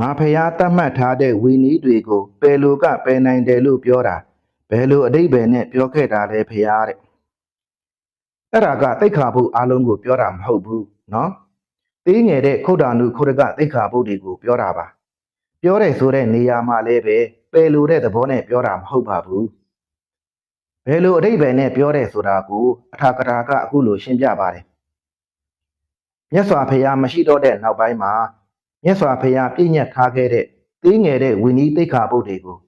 ငါဖျားတတ်မှတ်ထားတဲ့ဝီနီးတွေကိုပယ်လိုကပယ်နိုင်တယ်လို့ပြောတာဘယ်လိုအတိတ်ပဲနဲ့ပြောခဲ့တာလဲဖျားတဲ့အဲ့ဒါကတိတ်ခါဖို့အားလုံးကိုပြောတာမဟုတ်ဘူးနော်သေးငယ်တဲ့ခုတ်တာနုခုတ်တကတိတ်ခါဖို့တွေကိုပြောတာပါပြောတဲ့ဆိုတဲ့နေရာမှာလည်းပဲပယ်လိုတဲ့သဘောနဲ့ပြောတာမဟုတ်ပါဘူးဘယ်လိုအတိတ်ပဲနဲ့ပြောတဲ့ဆိုတာကိုအထာကရာကအခုလိုရှင်းပြပါတယ်မြတ်စွာဘုရားမရှိတော့တဲ့နောက်ပိုင်းမှာ မြတ်စွာဘုရားပြည့်ညတ်ထားခဲ့တဲ့သေးငယ်တဲ့ဝိနည်းတိတ်ခါပုတ်တွေကို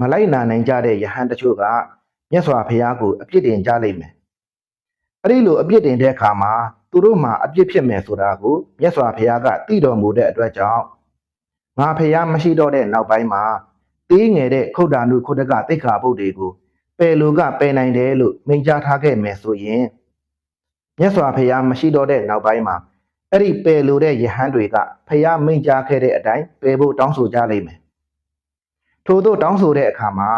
မလိုက်နာနိုင်ကြတဲ့ယဟန်တချို့ကမြတ်စွာဘုရားကိုအပြစ်တင်ကြလိမ့်မယ်။အဲ့ဒီလိုအပြစ်တင်တဲ့အခါမှာသူတို့မှာအပြစ်ဖြစ်မယ်ဆိုတာကိုမြတ်စွာဘုရားကသိတော်မူတဲ့အတွက်ကြောင့်ငါဘုရားမရှိတော့တဲ့နောက်ပိုင်းမှာသေးငယ်တဲ့ခုတ်တာနုခုတ်တကတိတ်ခါပုတ်တွေကိုပယ်လိုကပယ်နိုင်တယ်လို့မိန့်ကြားထားခဲ့မယ်ဆိုရင်မြတ်စွာဘုရားမရှိတော့တဲ့နောက်ပိုင်းမှာ အဲ့ဒီပယ်လိုတဲ့ယဟန်တွေကဖះမိန့်ကြားခဲ့တဲ့အတိုင်းပယ်ဖို့တောင်းဆိုကြလိမ့်မယ်။ထို့သောတောင်းဆိုတဲ့အခါမှာ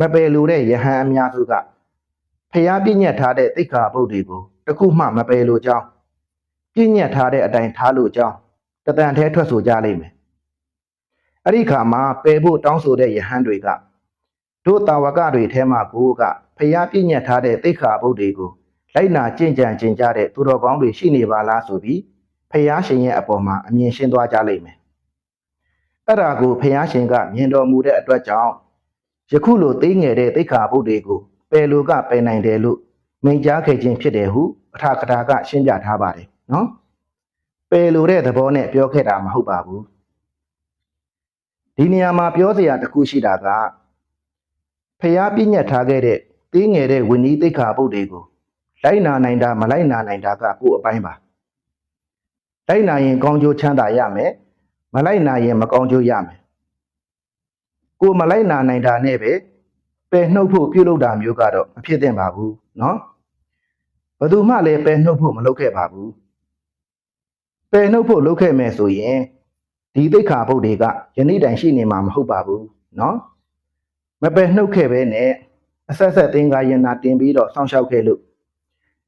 မပယ်လိုတဲ့ယဟန်အများစုကဖះပြည့်ညတ်ထားတဲ့တိက္ခာပုဒ်တွေကိုတခုမှမပယ်လိုကြောင်းပြည့်ညတ်ထားတဲ့အတိုင်းထားလို့ကြောင်းတတန်ထဲထွက်ဆိုကြလိမ့်မယ်။အဲ့ဒီခါမှာပယ်ဖို့တောင်းဆိုတဲ့ယဟန်တွေကတို့တာဝကတွေထဲမှာကိုကဖះပြည့်ညတ်ထားတဲ့တိက္ခာပုဒ်တွေကိုလိုက်နာကြင်ကြံကြင်ကြတဲ့သူတော်ကောင်းတွေရှိနေပါလားဆိုပြီး ဖះရှင်ရဲ့အပေါ်မှာအမြင်ရှင်းသွားကြလိမ့်မယ်။အဲ့ဒါကိုဖះရှင်ကမြင်တော်မူတဲ့အတွက်ကြောင့်ယခုလိုသိငယ်တဲ့သိက္ခာပုဒ်တွေကိုပယ်လိုကပယ်နိုင်တယ်လို့မိန့်ကြားခဲ့ခြင်းဖြစ်တယ်ဟုအထာကထာကရှင်းပြထားပါတယ်နော်။ပယ်လိုတဲ့သဘောနဲ့ပြောခဲ့တာမဟုတ်ပါဘူး။ဒီနေရာမှာပြောစရာတစ်ခုရှိတာကဖះပြည့်ညတ်ထားခဲ့တဲ့သိငယ်တဲ့ဝိနည်းသိက္ခာပုဒ်တွေကိုလိုက်နာနိုင်တာမလိုက်နာနိုင်တာကကိုယ့်အပိုင်းပါ။ လိုက်နာရင်ကောင်းကျိုးချမ်းသာရမယ်မလိုက်နာရင်မကောင်းကျိုးရမယ်ကိုမလိုက်နာနိုင်တာနဲ့ပဲပယ်နှုတ်ဖို့ပြုလုပ်တာမျိုးကတော့မဖြစ်သင့်ပါဘူးเนาะဘယ်သူမှလည်းပယ်နှုတ်ဖို့မလုပ်ခဲ့ပါဘူးပယ်နှုတ်ဖို့လုပ်ခဲ့မယ်ဆိုရင်ဒီသိက္ခာပုဒ်တွေကယနေ့တိုင်ရှိနေမှာမဟုတ်ပါဘူးเนาะမပယ်နှုတ်ခဲ့ပဲနဲ့အဆက်ဆက်သင်္ကာယနာတင်ပြီးတော့စောင့်ရှောက်ခဲ့လို့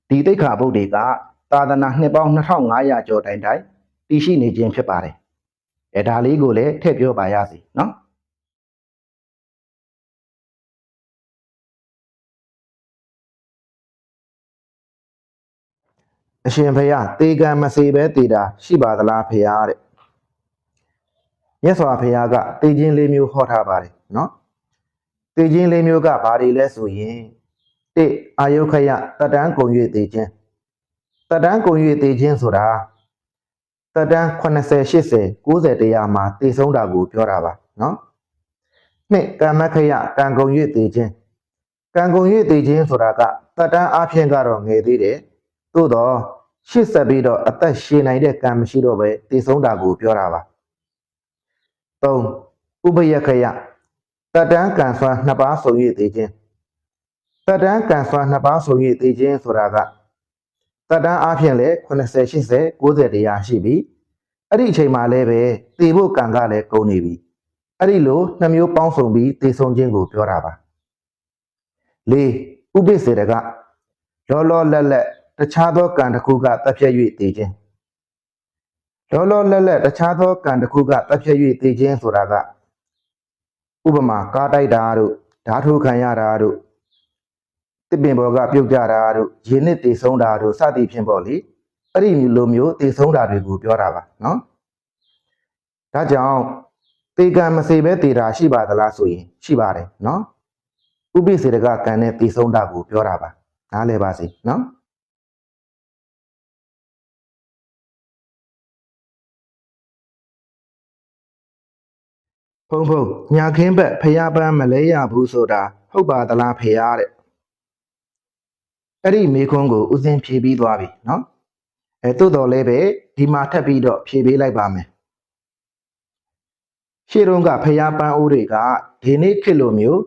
ဒီသိက္ခာပုဒ်တွေက သာသနာနှစ်ပေါင်း2500ကျော်တိုင်တိုင်တည်ရှိနေခြင်းဖြစ်ပါတယ်။အဲဒါလေးကိုလည်းထည့်ပြောပါရစေနော်။အရှင်ဘုရားတေကံမစေပဲတည်တာရှိပါသလားဖရာတဲ့။မြတ်စွာဘုရားကတေခြင်းလေးမျိုးဟောထားပါတယ်နော်။တေခြင်းလေးမျိုးကဘာတွေလဲဆိုရင်တစ်အာယုခယတတန်းကုံ၍တေခြင်း တတန်းကုန်၍တည်ခြင်းဆိုတာတတန်း80 80 90တရားမှာတည်ဆုံးတာကိုပြောတာပါနော်နှစ်ကမ္မခယကံကုန်၍တည်ခြင်းကံကုန်၍တည်ခြင်းဆိုတာကတတန်းအဖြစ်ကတော့ငယ်သေးတယ်သို့တော့ရှစ်ဆက်ပြီးတော့အသက်ရှည်နိုင်တဲ့ကံမရှိတော့ပဲတည်ဆုံးတာကိုပြောတာပါ၃ဥပယခယတတန်းကံစွမ်းနှစ်ပါးဆုံ၍တည်ခြင်းတတန်းကံစွမ်းနှစ်ပါးဆုံ၍တည်ခြင်းဆိုတာက တက်တန်းအားဖြင့်လည်း80 80 90တရားရှိပြီအဲ့ဒီအချိန်မှာလည်းပဲတည်ဖို့ကံကလည်းကုန်နေပြီအဲ့ဒီလိုနှမျိုးပေါင်းစုံပြီးတည်ဆုံးခြင်းကိုပြောတာပါ၄ဥပိ္ပစေတကလောလောလက်လက်တခြားသောကံတစ်ခုကတပ်ဖြတ်၍တည်ခြင်းလောလောလက်လက်တခြားသောကံတစ်ခုကတပ်ဖြတ်၍တည်ခြင်းဆိုတာကဥပမာကားတိုက်တာတို့ဓာထုခံရတာတို့ တစ်ပင်ပေါ်ကပြုတ်ကြတာတို့ရင်းနစ်တည်ဆုံးတာတို့စသည်ဖြင့်ပေါ့လေအဲ့ဒီလိုမျိုးတည်ဆုံးတာတွေကိုပြောတာပါနော်ဒါကြောင့်တေကံမစေပဲတည်တာရှိပါသလားဆိုရင်ရှိပါတယ်နော်ဥပိ္ပစေတကကံနဲ့တည်ဆုံးတာကိုပြောတာပါနားလည်ပါစေနော်ဖုံဖုံညာခင်းဘက်ဖျားပန်းမလဲရဘူးဆိုတာဟုတ်ပါသလားဖျားတဲ့ အဲ့ဒီမေခွန်းကိုဦးစင်းဖြေပြီးသွားပြီနော်အဲတိုးတော်လည်းပဲဒီမှာထပ်ပြီးတော့ဖြေပေးလိုက်ပါမယ်ရှေ့တုန်းကဖျားပန်းအိုးတွေကဒီနေ့ခေတ်လိုမျိုး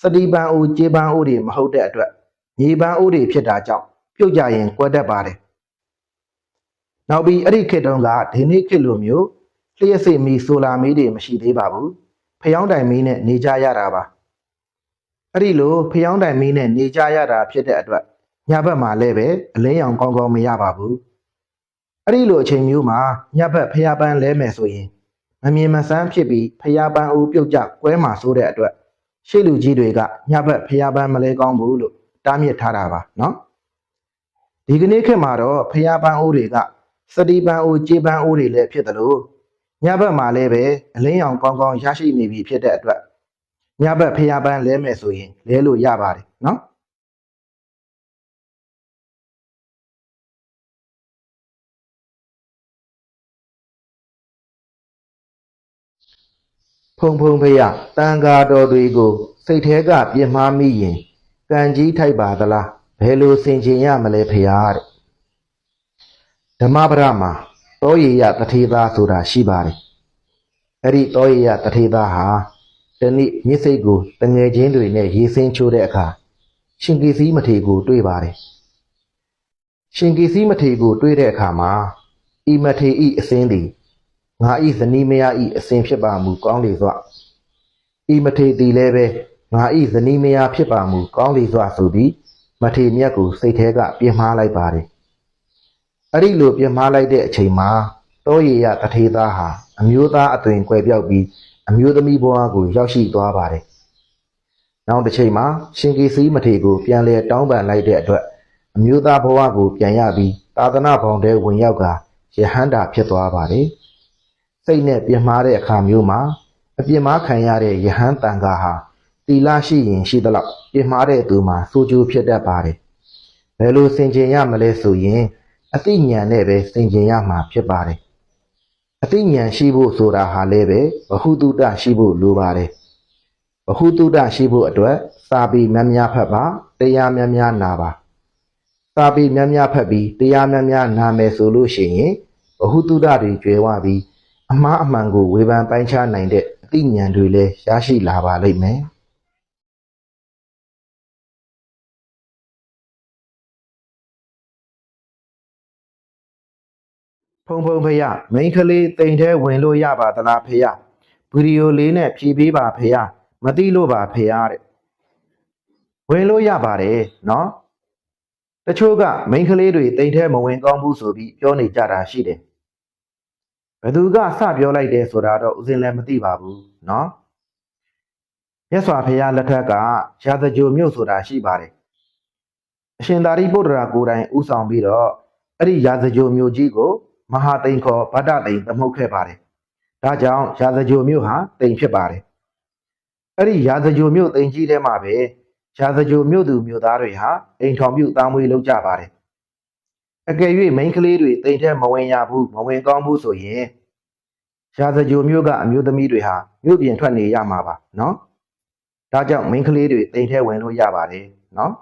စတိပန်းအိုးကြေးပန်းအိုးတွေမဟုတ်တဲ့အတွက်မြေပန်းအိုးတွေဖြစ်တာကြောင့်ပြုတ်ကြရင်ကွက်တတ်ပါတယ်နောက်ပြီးအဲ့ဒီခေတ်တုန်းကဒီနေ့ခေတ်လိုမျိုးလျှက်စိမီဆိုလာမီးတွေမရှိသေးပါဘူးဖျောင်းတိုင်မီးနဲ့နေကြရတာပါအဲ့ဒီလိုဖျောင်းတိုင်မီးနဲ့နေကြရတာဖြစ်တဲ့အတွက် ညဘက်မှာလည်းပဲအလင်းရောင်ကောင်းကောင်းမရပါဘူးအဲ့ဒီလိုအချိန်မျိုးမှာညဘက်ဖျားပန်းလဲမယ်ဆိုရင်မမမြင်မဆန်းဖြစ်ပြီးဖျားပန်းဦးပြုတ်ကြကွဲမှာဆိုတဲ့အတွက်ရှေ့လူကြီးတွေကညဘက်ဖျားပန်းမလဲကောင်းဘူးလို့တားမြစ်ထားတာပါနော်ဒီကနေ့ခေတ်မှာတော့ဖျားပန်းဦးတွေကစတိပန်းဦးကြေးပန်းဦးတွေလည်းဖြစ်တယ်လို့ညဘက်မှာလည်းပဲအလင်းရောင်ကောင်းကောင်းရရှိနေပြီဖြစ်တဲ့အတွက်ညဘက်ဖျားပန်းလဲမယ်ဆိုရင်လဲလို့ရပါတယ်နော် ဖုံဖုံဖရတန်ဃာတော်တွေကိုစိတ်แท้ကပြင်းမှားမိရင်ကံကြီးထိုက်ပါသလားဘယ်လိုဆင်ခြင်ရမလဲဖရာတဲ့ဓမ္မပဒမှာတောရည်ရတထေသားဆိုတာရှိပါတယ်အဲ့ဒီတောရည်ရတထေသားဟာတနေ့မြစ်စိတ်ကိုတငယ်ချင်းတွေနဲ့ရေစင်းချိုးတဲ့အခါရှင်ကီစည်းမထေကိုတွေ့ပါတယ်ရှင်ကီစည်းမထေကိုတွေ့တဲ့အခါမှာဤမထေဤအစင်းသည် ငါဤဇနီးမယားဤအစဉ်ဖြစ်ပါမူကောင်းလေစွဤမထေသည်လည်းပဲငါဤဇနီးမယားဖြစ်ပါမူကောင်းလေစွဆိုပြီးမထေမြတ်ကိုစိတ်แท้ကပြင်မာလိုက်ပါတယ်အဲ့ဒီလိုပြင်မာလိုက်တဲ့အချိန်မှာတောရည်ရတထေသားဟာအမျိုးသားအသွင်ကွယ်ပြောက်ပြီးအမျိုးသမီးဘဝကိုရောက်ရှိသွားပါတယ်နောက်တစ်ချိန်မှာရှင်ကီစည်းမထေကိုပြန်လဲတောင်းပန်လိုက်တဲ့အတွက်အမျိုးသားဘဝကိုပြန်ရပြီးသာသနာ့ဘောင်ထဲဝင်ရောက်ကယဟန္တာဖြစ်သွားပါတယ် စိတ်နဲ့ပြင်မာတဲ့အခါမျိုးမှာအပြင်မာခံရတဲ့ယဟန်တန်ခါဟာတီလာရှိရင်ရှိသလောက်ပြင်မာတဲ့သူမှာစိုးကျိုးဖြစ်တတ်ပါတယ်။ဘယ်လိုဆင်ခြင်ရမလဲဆိုရင်အသိဉာဏ်နဲ့ပဲဆင်ခြင်ရမှာဖြစ်ပါတယ်။အသိဉာဏ်ရှိဖို့ဆိုတာဟာလည်းပဲဘဟုတုတရှိဖို့လိုပါတယ်။ဘဟုတုတရှိဖို့အတွက်စာပေများများဖတ်ပါတရားများများနာပါ။စာပေများများဖတ်ပြီးတရားများများနာမယ်ဆိုလို့ရှိရင်ဘဟုတုတတွေကျွယ်ဝပြီး အမှားအမှန်ကိုဝေဖန်ပိုင်းခြားနိုင်တဲ့အသိဉာဏ်တွေလည်းရရှိလာပါလိမ့်မယ်။ဖုံဖုံဖရမိန်းကလေးတိမ်ထဲဝင်လို့ရပါသလားဖရဗီဒီယိုလေးနဲ့ဖြည့်ပေးပါဖရမသိလို့ပါဖရတဲ့ဝင်လို့ရပါတယ်နော်တချို့ကမိန်းကလေးတွေတိမ်ထဲမဝင်ကောင်းဘူးဆိုပြီးပြောနေကြတာရှိတယ် ဘသူကစပြောလိုက်တယ်ဆိုတာတော့ဦးစင်လည်းမသိပါဘူးเนาะမြတ်စွာဘုရားလက်ထက်ကရာဇဂိုမြို့ဆိုတာရှိပါတယ်အရှင်သာရိပုတ္တရာကိုယ်တိုင်ဥဆောင်ပြီးတော့အဲ့ဒီရာဇဂိုမြို့ကြီးကိုမဟာသိန်ခေါ်ဗဒ္ဒသိန်သမုတ်ခဲ့ပါတယ်ဒါကြောင့်ရာဇဂိုမြို့ဟာသိန်ဖြစ်ပါတယ်အဲ့ဒီရာဇဂိုမြို့သိန်ကြီးထဲမှာပဲရာဇဂိုမြို့သူမြို့သားတွေဟာအိမ်ထောင်ပြုတာမွေလုပ်ကြပါတယ် အကယ်၍မိန်းကလေးတွေတိမ်ထက်မဝင်ရဘူးမဝင်ကောင်းဘူးဆိုရင်ရာဇဂျိုမျိုးကအမျိုးသမီးတွေဟာမြို့ပြင်ထွက်နေရမှာပါနော်ဒါကြောင့်မိန်းကလေးတွေတိမ်ထက်ဝင်လို့ရပါတယ်နော်